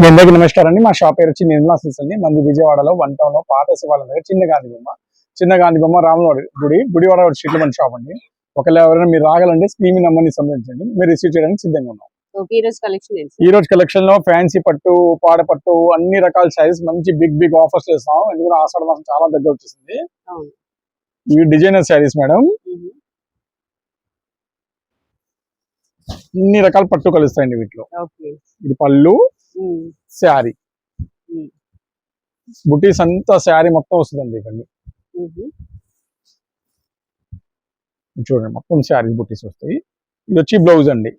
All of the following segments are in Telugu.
మీ అందరికీ నమస్కారం అండి. మా షాప్ పేరు వచ్చి నిర్మలా సిల్స్ అండి. మంది విజయవాడలో వన్ టౌన్లో పాత శివాలయం దగ్గర చిన్న గాంధీ బొమ్మ. చిన్న గాంధీ బొమ్మ రాముల గుడి గుడివాడ రోడ్ స్ట్రీట్ మన షాప్ అండి. ఒకవేళ ఎవరైనా మీరు రాగలండి స్క్రీన్ నంబర్ని సంబంధించండి మీరు రిసీవ్ చేయడానికి సిద్ధంగా ఉన్నాం. ఈ రోజు కలెక్షన్లో ఫ్యాన్సీ పట్టు పాడ పట్టు అన్ని రకాల సైజ్ మంచి బిగ్ బిగ్ ఆఫర్స్ చేస్తాం. ఎందుకంటే ఆషాఢ మాసం చాలా దగ్గర వచ్చేసింది. ఇవి డిజైనర్ శారీస్ మేడం. అన్ని రకాల పట్టు కలుస్తాయండి వీటిలో. ఇది పళ్ళు. శారీ. బుటీస్ అంతా శారీ మొత్తం వస్తుందండి మ్మ్. చూడండి మొత్తం శారీ బుటీస్ వస్తాయి. ఇది వచ్చి బ్లౌజ్ అండి.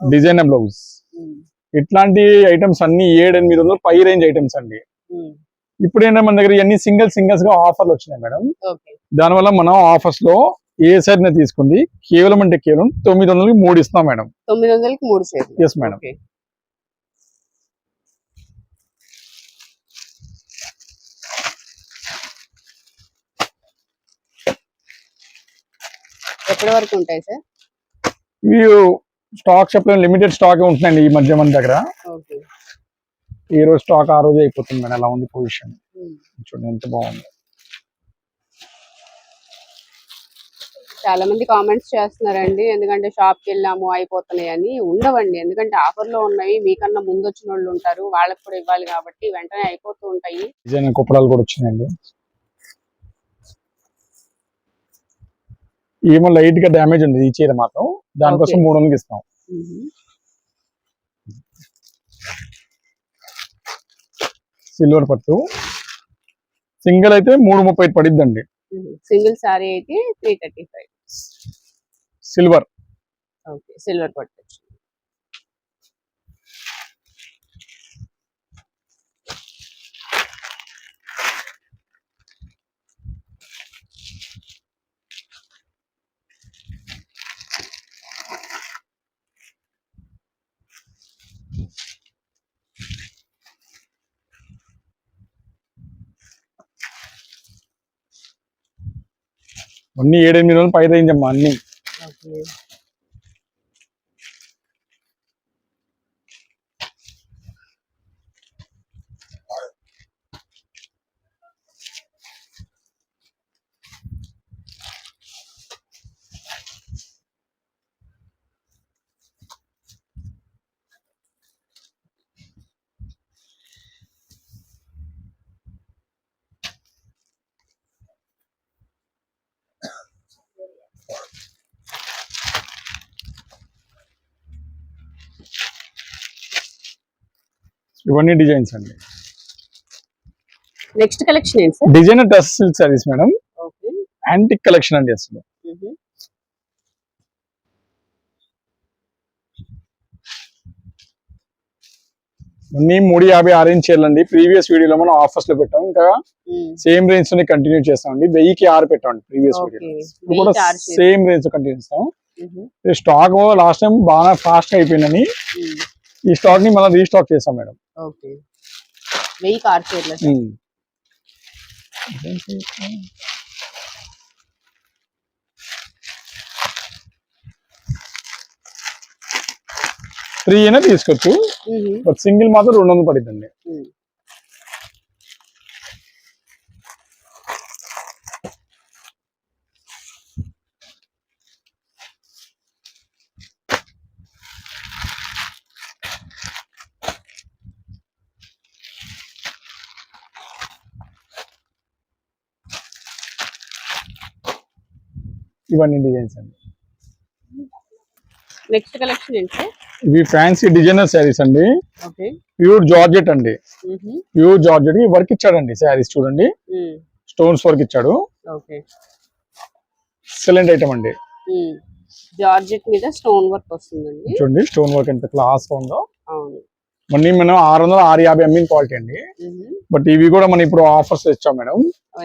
Designer blouse. ఇట్లాంటి ఐటమ్స్ అన్ని ఏడు ఎనిమిది వందలు పై రేంజ్ ఐటమ్స్ అండి. ఇప్పుడు ఏంటంటే మన దగ్గర ఇవన్నీ సింగిల్ సింగిల్స్గా ఆఫర్లు వచ్చినాయి మేడం. దానివల్ల మనం ఆఫర్స్లో ఏ సైడ్ తీసుకుంది కేవలం అంటే కేవలం తొమ్మిది వందలకి మూడు ఇస్తాం మేడం. తొమ్మిది వందలకి మూడు ఎస్ మేడం ఎప్పటి వరకు ఉంటాయి సార్? ఇవి స్టాక్ చెప్పలేం లిమిటెడ్ స్టాక్ ఉంటుందండి ఈ మధ్య మన దగ్గర. ఓకే. ఈ రోజు స్టాక్ ఆ రోజే అయిపోతుంది మేడం అలా ఉంది పొజిషన్. చూడండి ఎంత బాగుంది. చాలా మంది కామెంట్స్ చేస్తున్నారండి ఎందుకంటే షాప్కి వెళ్ళాము అయిపోతున్నాయి అని. ఉండవండి ఎందుకంటే ఆఫర్లో ఉన్నాయి మీకన్నా ముందు వచ్చిన వాళ్ళు ఉంటారు వాళ్ళకి కూడా ఇవ్వాలి కాబట్టి వెంటనే అయిపోతూ ఉంటాయి. డిజైన్ కుప్పడాలు కూడా వచ్చినాయండి. ఏమో లైట్గా డ్యామేజ్ ఉంది ఈ చీర మాత్రం. దానికోసం. మూడు వందలకి ఇస్తాం. సిల్వర్ పట్టు. సింగిల్ అయితే మూడు ముప్పై పడిద్దండి. సింగిల్ సారీ అయితే three thirty five. Silver. Okay silver పట్టచ్చు అన్ని ఏడెనిమిది వందలు పై అన్ని. ఇవన్నీ డిజైన్స్ అండి. నెక్స్ట్ కలెక్షన్ ఏంటి sir? Designer dress silk saris madam. Okay. Antique collection అండి అసలు. అన్ని మూడు యాభై ఆరెంజ్ చీరలండి ప్రీవియస్ వీడియోలో మనం ఆఫర్స్లో పెట్టాం. ఇంకా సేమ్ రేంజ్లోనే కంటిన్యూ చేస్తామండి వెయ్యికి ఆరు పెట్టామండి ప్రీవియస్ వీడియో కూడా సేమ్ రేంజ్ కంటిన్యూ చేస్తాం. స్టాక్ లాస్ట్ టైం బాగా ఫాస్ట్ అయిపోయిందని ఈ స్టాక్ని మనం రీస్టాక్ చేస్తాం మేడం. ఓకే. వెయ్యి కార్ చీరలు. త్రీ అయినా తీసుకోవచ్చు. బట్ సింగిల్ మాత్రం రెండు వందలు పడిద్దండి. ఇవన్నీ డిజైన్స్ అండి. నెక్స్ట్ కలెక్షన్ ఏంటి? ఇవి ఫ్యాన్సీ డిజైనర్ శారీస్ అండి. ఓకే ప్యూర్ జార్జెట్ అండి. ప్యూర్ జార్జెట్ వర్క్ ఇచ్చాడండి శారీస్ చూడండి. స్టోన్స్ వర్క్ ఇచ్చాడు. ఓకే ఎక్సలెంట్ ఐటమ్ అండి. జార్జెట్ మీద స్టోన్ వర్క్ వస్తుందండి. చూడండి స్టోన్ వర్క్ ఎంత క్లాస్గా ఉందో. అవును. మొన్న మనం ఆరు వందల ఆరు యాభై ఎంఎన్ క్వాలిటీ అండి. బట్ ఇవి కూడా మనం ఇప్పుడు ఆఫర్స్ ఇచ్చాం మేడం.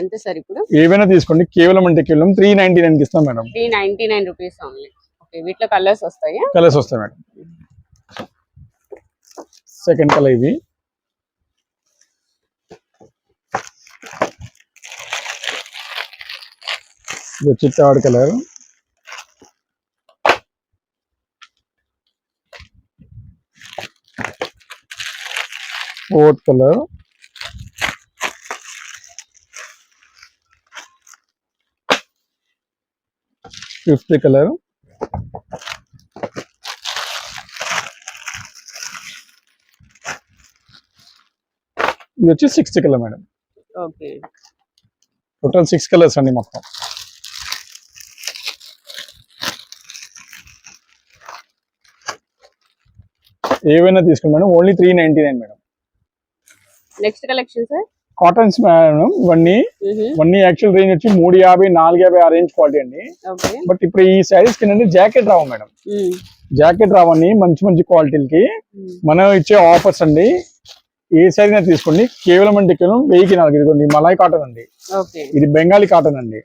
ఎంత సార్ ఇప్పుడు? ఏవైనా తీసుకోండి. కేవలం అంటే కేవలం త్రీ నైన్టీ నైన్ ఇస్తాం madam. Three ninety nine rupees only వీటిలో కలర్స్ వస్తాయా? కలర్స్ వస్తాయి మేడం. సెకండ్ కలర్ ఇది ఇది వచ్చి third colour fourth colour fifth colour ఇది వచ్చి sixth colour madam okay total six colours అండి మొత్తం ఏవైనా తీసుకోండి madam only three ninety nine madam next collection sir cottons madam ఇవన్నీ ఇవన్నీ యాక్చువల్ రేంజ్ వచ్చి మూడు యాభై నాలుగు యాభై ఆ రేంజ్ క్వాలిటీ అండి. బట్ ఇప్పుడు ఈ శారీస్ కింద జాకెట్ రావు మేడం జాకెట్ రావని మంచి మంచి క్వాలిటీలకి మనం ఇచ్చే ఆఫర్స్ అండి. ఏ శారీ తీసుకోండి. కేవలం అంటే కేవలం వెయ్యికి నాలుగు. ఇదిగోండి మలాయ్ కాటన్ అండి. ఇది బెంగాలీ కాటన్ అండి.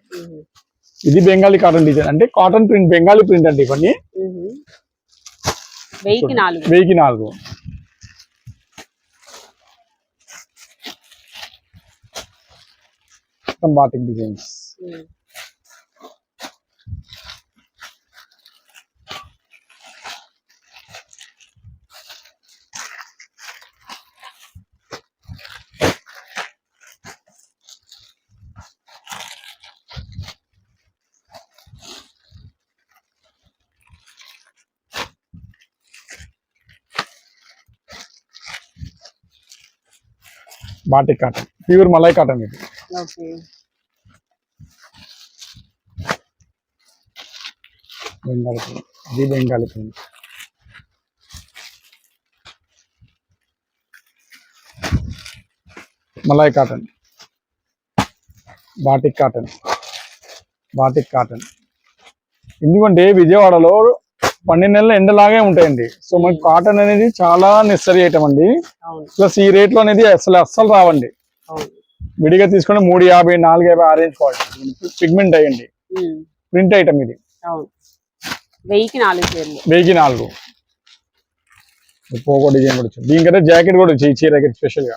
ఇది బెంగాలీ కాటన్ డిజైన్ అంటే కాటన్ ప్రింట్ బెంగాలీ ప్రింట్ అండి ఇవన్నీ. వెయ్యికి నాలుగు. వెయ్యికి నాలుగు మొత్తం batik designs um. Batik cotton pure malai cotton ఇది ఓకే బెంగాలీ ఇది Bengali print malai cotton. Batik cotton. Batik cotton. ఎందుకంటే విజయవాడలో పన్నెండు నెలలు ఎండలాగే ఉంటాయండి. సో మనకి కాటన్ అనేది చాలా నెసరీ ఐటమ్ అండి. ప్లస్ ఈ రేట్లో అనేది అసలు అస్సలు రావండి. విడిగా తీసుకుంటే మూడు యాభై నాలుగు యాభై ఆరేంజ్ క్వాలిటీ పిగ్మెంట్ అయ్యండి. ప్రింట్ ఐటమ్ ఇది. వెయ్యికి నాలుగు చీరలు. వెయ్యికి నాలుగు. పోగో డిజైన్ కూడా వచ్చింది దీనికైతే జాకెట్ కూడా వచ్చి ఈ చీరకి స్పెషల్గా.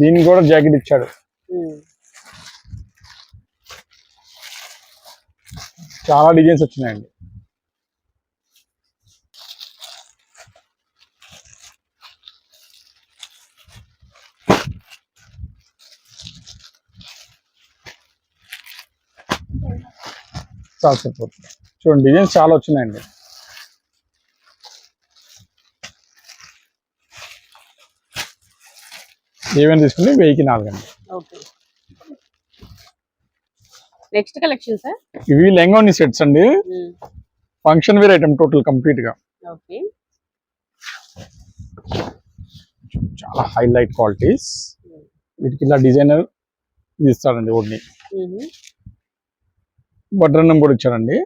దీనికి కూడా జాకెట్ ఇచ్చాడు. చాలా డిజైన్స్ వచ్చినాయండి. చాలా సరిపోతుంది చూడండి డిజైన్స్ చాలా వచ్చినాయండి. ఏమైనా తీసుకుంటే వెయ్యికి నాలుగు అండి ఓకే. నెక్స్ట్ కలెక్షన్ సార్ ఇవి లెంగోని సెట్స్ అండి. ఫంక్షన్ వేర్ ఐటమ్ టోటల్ కంప్లీట్గా. చాలా హైలైట్ క్వాలిటీస్ వీటికి ఇలా డిజైనర్ ఇది ఇస్తాడండి ఓడిని. బట్రన్నం కూడా ఇచ్చాడండి.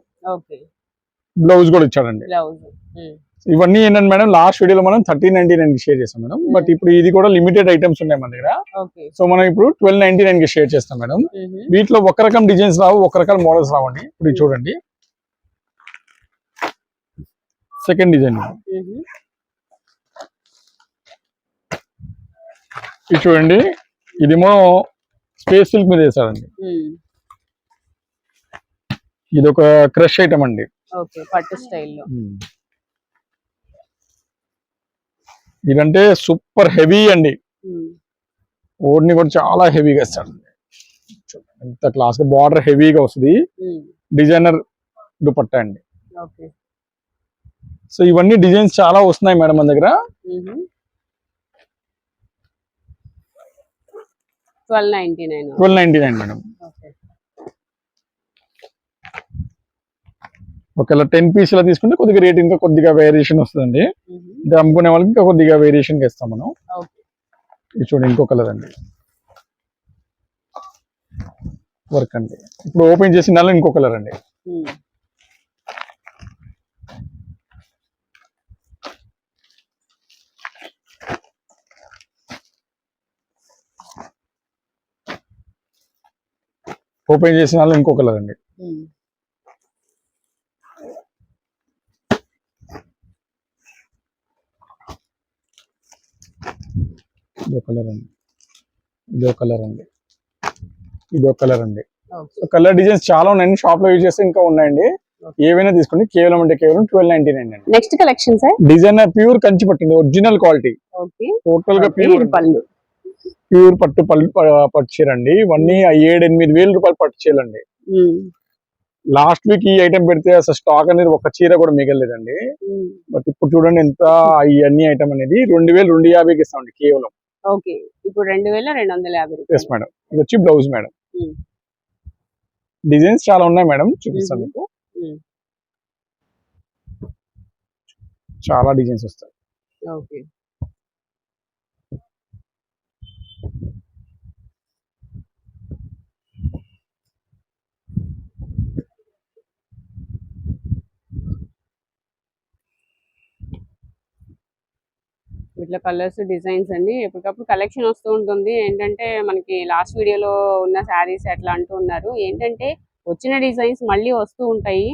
బ్లౌజ్ కూడా ఇచ్చాడండి. ఇవన్నీ ఏంటంటే మేడం లాస్ట్ వీడియోలో మనం థర్టీన్ నైన్టీ నైన్కి షేర్ చేస్తాం మేడం. బట్ ఇప్పుడు ఇది కూడా లిమిటెడ్ ఐటమ్స్ ఉన్నాయి మన దగ్గర. సో మనం ఇప్పుడు ట్వెల్వ్ నైన్టీ నైన్కి షేర్ చేస్తాం మేడం. వీటిలో ఒక రకం డిజైన్స్ రావు ఒక రకాల మోడల్స్ రావండి. ఇప్పుడు ఇది చూడండి. Second design. ఇది చూడండి. ఇదేమో స్పేస్ సిల్క్ మీద వేసాడండి. ఇది ఒక క్రష్ ఐటమ్ అండి. ఓకే పట్టు స్టైల్లో. ఇదంటే సూపర్ హెవీ అండి. ఓడిని కూడా చాలా హెవీగా ఇస్తాడు. ఎంత క్లాస్గా బార్డర్ హెవీగా వస్తుంది. డిజైనర్ దుపట్టా అండి. సో ఇవన్నీ డిజైన్స్ చాలా వస్తున్నాయి మేడం మన దగ్గర. Twelve ninety nine. Twelve ninety nine madam. ఒకవేళ టెన్ పీస్లో తీసుకుంటే కొద్దిగా రేట్ ఇంకా కొద్దిగా వేరియేషన్ వస్తుందండి. ఇది అమ్ముకునే వాళ్ళకి ఇంకా కొద్దిగా వేరియేషన్ ఇస్తాం మనం. ఇది చూడండి ఇంకో కలర్ అండి. వర్క్ అండి. ఇప్పుడు ఓపెన్ చేసిన దానిలో ఇంకో కలర్ అండి. ఓపెన్ చేసిన దానిలో ఇంకో కలర్ అండి. ఇదో కలర్ అండి. ఇదో కలర్ అండి. ఇదో కలర్ అండి. కలర్ డిజైన్స్ చాలా ఉన్నాయండి. షాప్లో యూజ్ చేస్తే ఇంకా ఉన్నాయండి. ఏవైనా తీసుకోండి. కేవలం అంటే కేవలం ట్వెల్వ్ నైన్టీ నైన్ అండి. Next collection sir designer pure Kanchi పట్టింది ఒరిజినల్ క్వాలిటీ టోటల్గా ప్యూర్ పళ్ళు. ప్యూర్ పట్టు పళ్ళు పట్టు చీర అండి. ఇవన్నీ ఏడు ఎనిమిది వేల రూపాయలు పట్టు చీరలండి లాస్ట్ వీక్ ఈ ఐటమ్ పెడితే అసలు స్టాక్ అనేది ఒక చీర కూడా మిగలేదండి. బట్ ఇప్పుడు చూడండి ఎంత ఈ అన్ని ఐటమ్ అనేది రెండు వేలు రెండు యాభైకి ఇస్తామండి కేవలం. ఓకే. ఇప్పుడు రెండు వేల రెండు వందల యాభై ఎస్ మేడం ఇది వచ్చి బ్లౌజ్ మేడం Hmm. డిజైన్స్ చాలా ఉన్నాయి మేడం చూపిస్తాను Mhm. మీకు. Hmm. చాలా డిజైన్స్ వస్తాయి. ఓకే. ఇట్లా కలర్స్ డిజైన్స్ అండి. ఎప్పటికప్పుడు కలెక్షన్ వస్తూ ఉంటుంది. ఏంటంటే మనకి లాస్ట్ వీడియోలో ఉన్న శారీస్ ఎట్లా అంటూ ఉన్నారు. ఏంటంటే వచ్చిన డిజైన్స్ మళ్ళీ వస్తూ ఉంటాయి.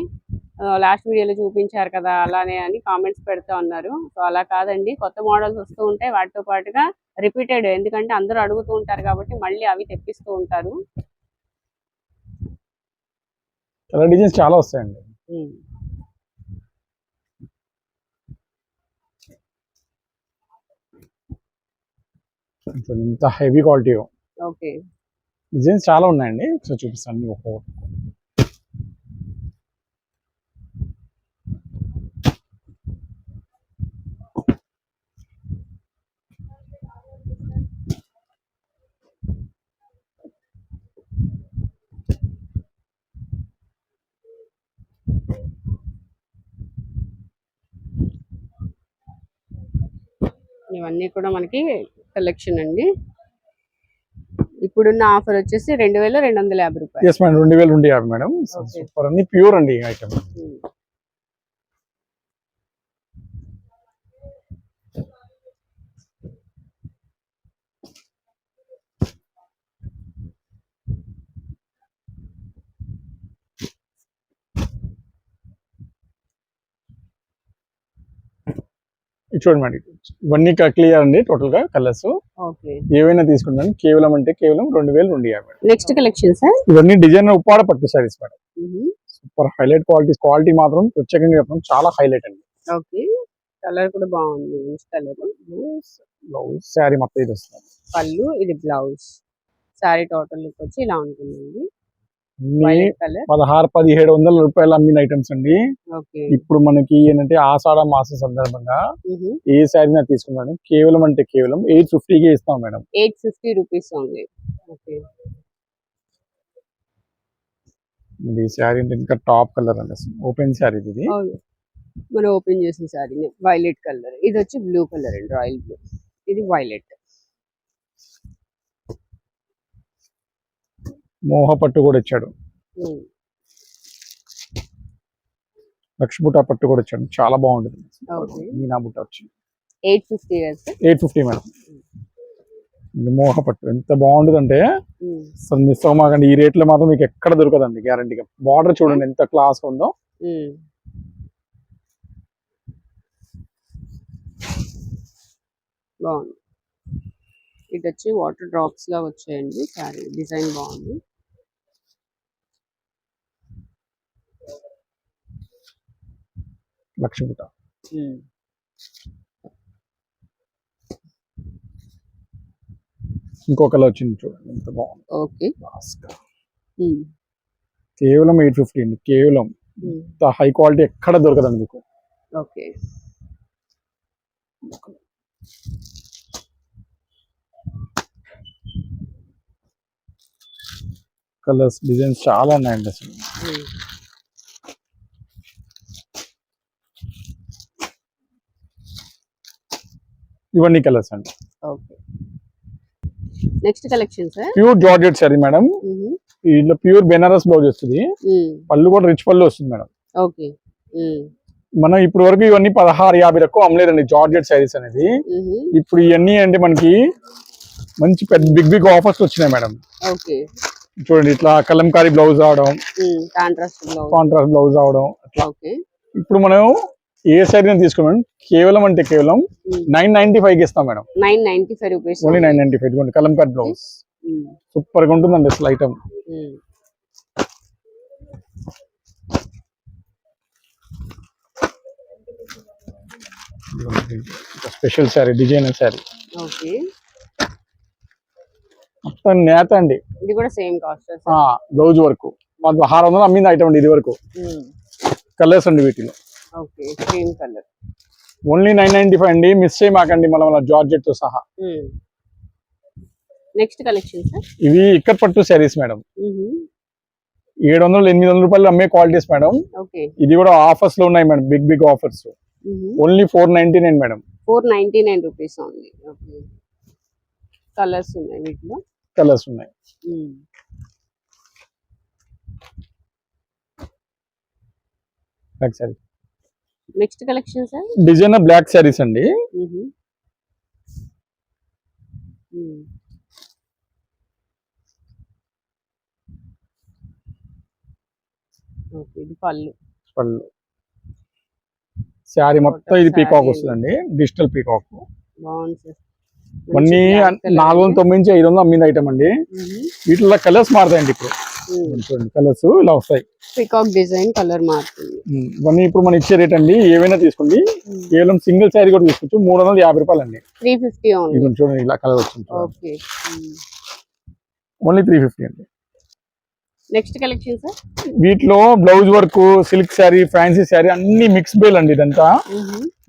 లాస్ట్ వీడియోలో చూపించారు కదా అలానే అని కామెంట్స్ పెడతా ఉన్నారు. సో అలా కాదండి. కొత్త మోడల్స్ వస్తూ ఉంటాయి. వాటితో పాటుగా రిపీటెడ్ ఎందుకంటే అందరూ అడుగుతూ ఉంటారు కాబట్టి మళ్ళీ అవి తెప్పిస్తూ ఉంటారు. కలర్ డిజైన్స్ చాలా వస్తాయండి. చూడండి, ఇంత హెవీ క్వాలిటీ ఓకే డిజైన్స్ చాలా ఉన్నాయండి. సో చూపిస్తాను ఒక్కొక్కటి ఇవన్నీ కూడా మనకి కలెక్షన్ అండి. ఇప్పుడున్న ఆఫర్ వచ్చేసి రెండు వేల రెండు వందల యాభై రూపాయలు. ఎస్ మేడం రెండు వేలు రెండు యాభై మేడం. సూపర్ అన్ని ప్యూర్ అండి ఐటమ్. చూడండి మేడం ఇవన్నీ క్లియర్ అండి టోటల్గా కలర్స్ ఓకే. ఏవైనా తీసుకుంటాను కేవలం అంటే కేవలం రెండు వేలు రెండు యాభై నెక్స్ట్ కలెక్షన్ సార్ ఇవన్నీ డిజైన్ ఉప్పాడ పట్టు saris madam. Super highlight quality quality మాత్రం ప్రత్యేకంగా చెప్పడం చాలా హైలైట్ అండి. ఓకే. కలర్ కూడా బాగుంది కలర్ బ్లౌజ్ శారీ మొత్తం ఇది వస్తుంది. పళ్ళు ఇది బ్లౌజ్ సారీ టోటల్ లుక్ వచ్చి ఇలా ఉంటుందండి. పదహారు పదిహేడు వందల రూపాయలు అమ్మిన ఐటమ్స్ అండి. ఓకే. ఇప్పుడు మనకి ఏంటంటే ఆషాఢ మాసం సందర్భంగా ఏ శారీ నా తీసుకున్నాను కేవలం అంటే కేవలం ఎయిట్ ఫిఫ్టీకే ఇస్తాం మేడం. ఎయిట్ ఫిఫ్టీ రూపీస్ ఉంది ఓకే. ఇది శారీ అంటే ఇంకా టాప్ కలర్ అండి ఓపెన్ శారీ ఇది. మనం ఓపెన్ చేసిన సారీ వైలెట్ కలర్ ఇది వచ్చి బ్లూ కలర్ అండి రాయల్ బ్లూ ఇది వైలెట్ మోహ పట్టు కూడా ఇచ్చాడు. లక్ష్మీ బుట్ట పట్టు కూడా ఇచ్చాడు. చాలా బాగుంటుంది మీనా బుట్ట వచ్చింది eight fifty eight fifty madam మోహ పట్టు ఎంత బాగుంటుందంటే అసలు మిస్ అవ్వమాకండి. ఈ రేట్లో మాత్రం మీకు ఎక్కడ దొరకదండి గ్యారంటీగా బార్డర్ చూడండి ఎంత క్లాస్ ఉందో. బాగుంది. ఇటు వచ్చి వాటర్ డ్రాప్స్ లా వచ్చాయండి. సారీ డిజైన్ బాగుంది. లక్ష్మీ బుట్ట ఇంకో కలర్ వచ్చింది చూడండి ఎంత బాగుంది. ఓకే. కేవలం ఎయిట్ ఫిఫ్టీ అండి కేవలం. ఇంత హై క్వాలిటీ ఎక్కడ దొరకదండి మీకు? ఓకే. కలర్స్ డిజైన్స్ చాలా ఉన్నాయండి అసలు. ఇవన్నీ కలర్స్ అండి. Okay. Next collection sir pure georgette sari madam. దీంట్లో ప్యూర్ బెనారస్ బ్లౌజ్ వస్తుంది. పళ్ళు కూడా రిచ్ పళ్ళు వస్తుంది మేడం. ఓకే. మనం ఇప్పుడు వరకు ఇవన్నీ పదహారు యాభై ఎక్కువ అమ్మలేదండి జార్జెట్ శారీస్ అనేది. ఇప్పుడు ఇవన్నీ అంటే మనకి మంచి పెద్ద బిగ్ బిగ్ ఆఫర్స్ వచ్చినాయి మేడం. ఓకే. చూడండి ఇట్లా కలంకారీ బ్లౌజ్ అవడం కాంట్రాస్ట్ బ్లౌజ్. అవడం ఇప్పుడు మనం ఏ సారీ నేను కేవలం అంటే కేవలం hmm. నైన్ నైన్టీ ఫైవ్ ఇస్తాం madam. Nine ninety five rupees. Only nine ninety five ఇదిగోండి కలం కట్ బ్లౌజ్ సూపర్గా ఉంటుందండి అసలు item special sari designer sari okay మొత్తం నేత అండి. ఇది కూడా సేమ్ కాస్ట్ బ్లౌజ్ వరకు. మాకు ఆరు వందలు అమ్మింది ఐటమ్ అండి ఇది వరకు. Hmm. కలర్స్ అండి వీటిలో. Okay cream colour only nine ninety five అండి. మిస్ చేయమాకండి మళ్ళీ జార్జెట్తో సహా. నెక్స్ట్ కలెక్షన్ సార్ ఇవి ఇక్కడ పట్టు శారీస్ మేడం ఏడు వందలు ఎనిమిది వందల రూపాయలు అమ్మే క్వాలిటీస్ మేడం ఓకే. ఇది కూడా ఆఫర్స్లో ఉన్నాయి madam big big offers only four ninety nine madam four ninety nine rupees only colours ఉన్నాయి వీటిలో? కలర్స్ ఉన్నాయి. Sari next collection sir designer black saris అండి. ఇది పళ్ళు. పళ్ళు. శారీ మొత్తం ఇది పీకాక్ వస్తుందండి. Digital peacock. బాగుంది సార్. ఇవన్నీ నాలుగు వందల తొమ్మిది నుంచి ఐదు వందలు అమ్మింది ఐటమ్ అండి. వీటిలో కలర్స్ మారుతాయండి ఇప్పుడు. చూడండి కలర్స్ ఇలా వస్తాయి. పికాక్ డిజైన్ కలర్ మారుతుంది. ఇవన్నీ ఇప్పుడు మనం ఇచ్చే రేట్ అండి. ఏవైనా తీసుకోండి. కేవలం సింగిల్ శారీ కూడా తీసుకోవచ్చు. మూడు వందల యాభై రూపాయలు అండి. త్రీ ఫిఫ్టీ చూడండి ఇలా కలర్ వచ్చింది ఓకే ఓన్లీ త్రీ ఫిఫ్టీ అండి. నెక్స్ట్ కలెక్షన్ సార్ వీటిలో blouse work silk sari fancy sari అన్ని మిక్స్ బేల్ అండి ఇదంతా.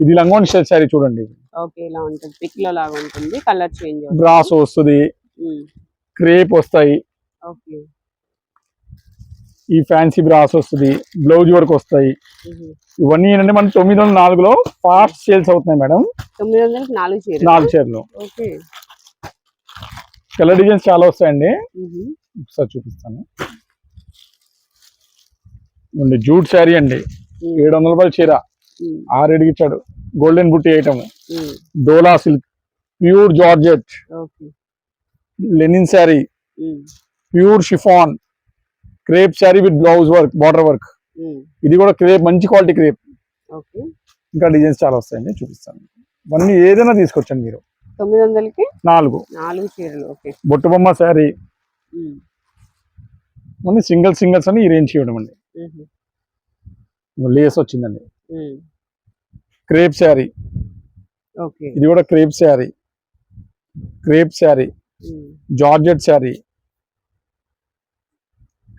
ఇది లంగోన్ శారీ చూడండి. ఓకే ఇలా ఉంటుంది. పిక్లో లాగా ఉంటుంది. కలర్ చేంజ్ బ్రాస్ వస్తుంది. క్రేప్ వస్తాయి. ఓకే ఈ ఫ్యాన్సీ బ్రాస్ వస్తుంది బ్లౌజ్ వర్క్ వస్తాయి. ఇవన్నీ ఏంటంటే మన తొమ్మిది వందల నాలుగులో ఫాస్ట్ సేల్స్ అవుతున్నాయి మేడం. తొమ్మిది నాలుగు చీర నాలుగు చీరలు. కలర్ డిజైన్స్ చాలా వస్తాయండి. ఒకసారి చూపిస్తాను. జూట్ శారీ అండి. ఏడు వందల రూపాయల చీర. ఆరేడికి ఇచ్చాడు. గోల్డెన్ బుట్టి item dola silk pure georgette linen sari. Pure chiffon crepe sari with blouse work border work. ఇది కూడా క్రేప్ మంచి క్వాలిటీ క్రేప్. ఇంకా డిజైన్స్ చాలా వస్తాయండి చూపిస్తాను. ఇవన్నీ ఏదైనా తీసుకొచ్చండి మీరు. తొమ్మిది వందలకి నాలుగు. నాలుగు చీరలు ఓకే. బొట్టు బొమ్మ శారీ ఓన్లీ సింగిల్ సింగిల్స్ అని ఈ రేంజ్ ఇవ్వడం అండి. లేస్ వచ్చిందండి. క్రేప్ శారీ. ఇది కూడా crepe sari. Crepe sari. Georgette sari.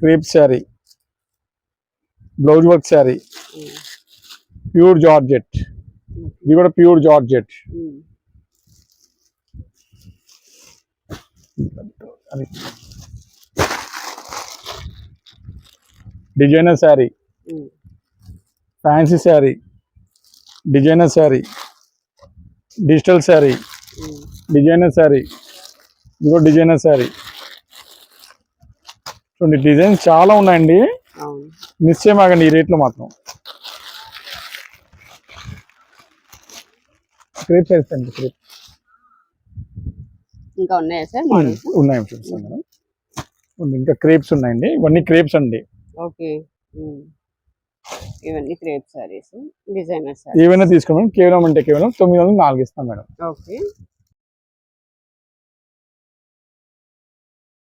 Crepe sari blouse work sari pure georgette ఇది కూడా pure georgette designer sari fancy sari designer sari digital sari designer sari ఇది కూడా డిజైనర్ శారీ చూడండి డిజైన్స్ చాలా ఉన్నాయండి. చేయమాకండి ఈ రేట్లో మాత్రం. క్రేప్ శారీస్ అండి క్రేప్ ఇంకా ఉన్నాయా సార్ ఉన్నాయి చూపిస్తాను మేడం ఇంకా క్రేప్స్ ఉన్నాయండి. ఇవన్నీ క్రేప్స్ అండి. ఓకే. ఇవన్నీ క్రేప్ సారీస్ డిజైనర్ సారీ ఏవైనా తీసుకోండి కేవలం అంటే కేవలం తొమ్మిది వందలు నాలుగు ఇస్తాం మేడం. ఓకే.